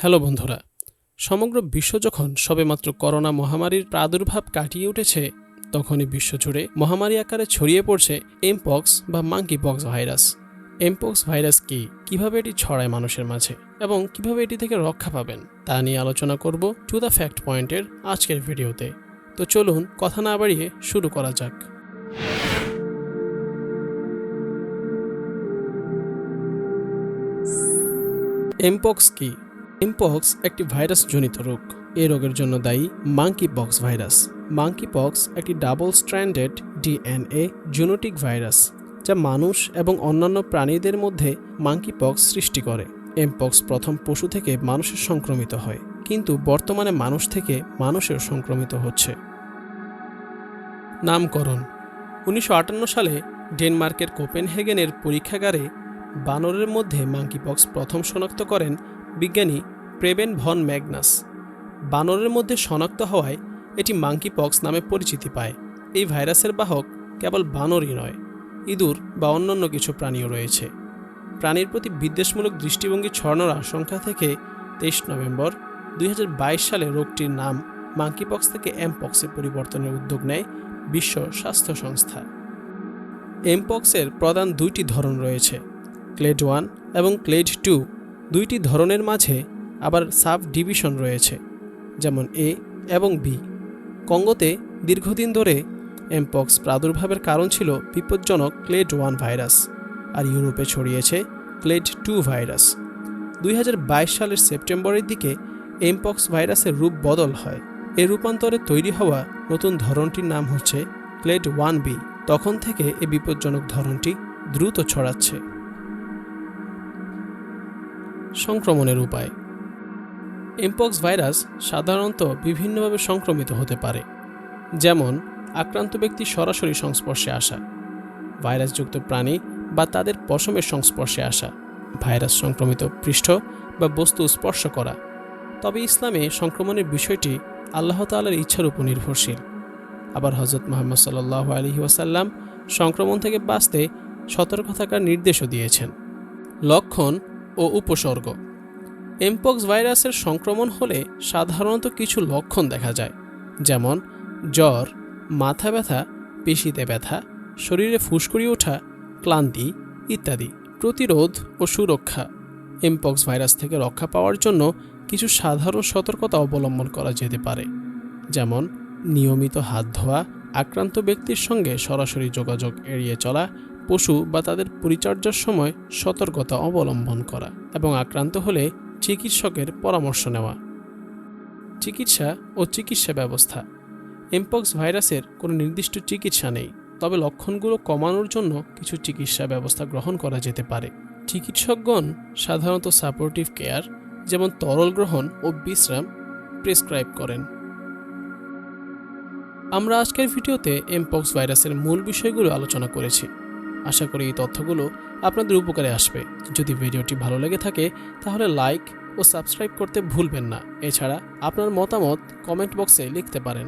Hello বন্ধুরা, সমগ্র বিশ্ব যখন সবেমাত্র করোনা মহামারীর প্রাদুর্ভাব কাটিয়ে উঠেছে, তখনই বিশ্বজুড়ে মহামারী আকারে ছড়িয়ে পড়ছে এমপক্স বা monkey pox virus mpox virus কি কীভাবে এটি ছড়ায় মানুষের মাঝে এবং কীভাবে এটি থেকে রক্ষা পাবেন, তা নিয়ে আলোচনা করব টু দ্য ফ্যাক্ট পয়েন্টের আজকের ভিডিওতে। তো চলুন কথা না বাড়িয়ে শুরু করা যাক। এমপক্স কি? এমপক্স একটি ভাইরাস জনিত রোগ। এই রোগের জন্য দায়ী monkey pox virus monkey pox একটি double stranded DNA genetic virus যা মানুষ এবং অন্যান্য প্রাণীদের মধ্যে মাঙ্কি পক্স সৃষ্টি করে। এমপক্স প্রথম পশু থেকে মানুষের সংক্রমিত হয়, কিন্তু বর্তমানে মানুষ থেকে মানুষের সংক্রমিত হচ্ছে। নামকরণ। উনিশশো আটান্ন সালে ডেনমার্কের কোপেনহেগেনের পরীক্ষাগারে বানরের মধ্যে মাঙ্কিপক্স প্রথম শনাক্ত করেন বিজ্ঞানী প্রেবেন ভন ম্যাগনাস। বানরের মধ্যে শনাক্ত হওয়ায় এটি মাঙ্কিপক্স নামে পরিচিতি পায়। এই ভাইরাসের বাহক কেবল বানরই নয়, ইঁদুর বা অন্যান্য কিছু প্রাণীও রয়েছে। প্রাণীর প্রতি বিদ্বেষমূলক দৃষ্টিভঙ্গি ছড়ানোর আশঙ্কা থেকে তেইশ নভেম্বর দুই হাজার বাইশ সালে রোগটির নাম মাঙ্কিপক্স থেকে এমপক্সে পরিবর্তনের উদ্যোগ নেয় বিশ্ব স্বাস্থ্য সংস্থা। এমপক্সের প্রধান দুইটি ধরন রয়েছে, ক্লেড ওয়ান এবং ক্লেড টু। দুইটি ধরনের মাঝে আবার সাব ডিভিশন রয়েছে, যেমন এ এবং বি। কঙ্গোতে দীর্ঘদিন ধরে এমপক্স প্রাদুর্ভাবের কারণ ছিল বিপজ্জনক ক্লেড ওয়ান ভাইরাস আর ইউরোপে ছড়িয়েছে ক্লেড টু ভাইরাস। দুই হাজার বাইশ সালের সেপ্টেম্বরের দিকে এমপক্স ভাইরাসের রূপ বদল হয়। এ রূপান্তরে তৈরি হওয়া নতুন ধরনটির নাম হচ্ছে ক্লেড ওয়ান বি। তখন থেকে এ বিপজ্জনক ধরনটি দ্রুত ছড়াচ্ছে। সংক্রমণের উপায়। এমপক্স ভাইরাস সাধারণত বিভিন্নভাবে সংক্রমিত হতে পারে, যেমন আক্রান্ত ব্যক্তি সরাসরি সংস্পর্শে আসা, ভাইরাসযুক্ত প্রাণী বা তাদের পশমের সংস্পর্শে আসা, ভাইরাস সংক্রমিত পৃষ্ঠ বা বস্তু স্পর্শ করা। তবে ইসলামে সংক্রমণের বিষয়টি আল্লাহ তাল্লার ইচ্ছার উপর নির্ভরশীল। আবার হজরত মোহাম্মদ সাল্লাহ আলহি ওয়াসাল্লাম সংক্রমণ থেকে বাঁচতে সতর্ক থাকার নির্দেশও দিয়েছেন। লক্ষণ ও উপসর্গ। এমপক্স ভাইরাসের সংক্রমণ হলে সাধারণত কিছু লক্ষণ দেখা যায়, যেমন জ্বর, মাথা ব্যথা, পেশিতে ব্যথা, শরীরে ফুসকুড়ি ওঠা, ক্লান্তি ইত্যাদি। প্রতিরোধ ও সুরক্ষা। এমপক্স ভাইরাস থেকে রক্ষা পাওয়ার জন্য কিছু সাধারণ সতর্কতা অবলম্বন করা যেতে পারে, যেমন নিয়মিত হাত ধোয়া, আক্রান্ত ব্যক্তির সঙ্গে সরাসরি যোগাযোগ এড়িয়ে চলা, পশু বা তাদের পরিচর্যার সময় সতর্কতা অবলম্বন করা এবং আক্রান্ত হলে চিকিৎসকের পরামর্শ নেওয়া। চিকিৎসা ও চিকিৎসা ব্যবস্থা। এমপক্স ভাইরাসের কোনো নির্দিষ্ট চিকিৎসা নেই, তবে লক্ষণগুলো কমানোর জন্য কিছু চিকিৎসা ব্যবস্থা গ্রহণ করা যেতে পারে। চিকিৎসকগণ সাধারণত সাপোর্টিভ কেয়ার যেমন তরল গ্রহণ ও বিশ্রাম প্রেসক্রাইব করেন। আমরা আজকের ভিডিওতে এমপক্স ভাইরাসের মূল বিষয়গুলো আলোচনা করেছি। আশা করি এই তথ্যগুলো আপনাদের উপকারে আসবে। যদি ভিডিওটি ভালো লেগে থাকে, তাহলে লাইক ও সাবস্ক্রাইব করতে ভুলবেন না। এছাড়া আপনার মতামত কমেন্ট বক্সে লিখতে পারেন।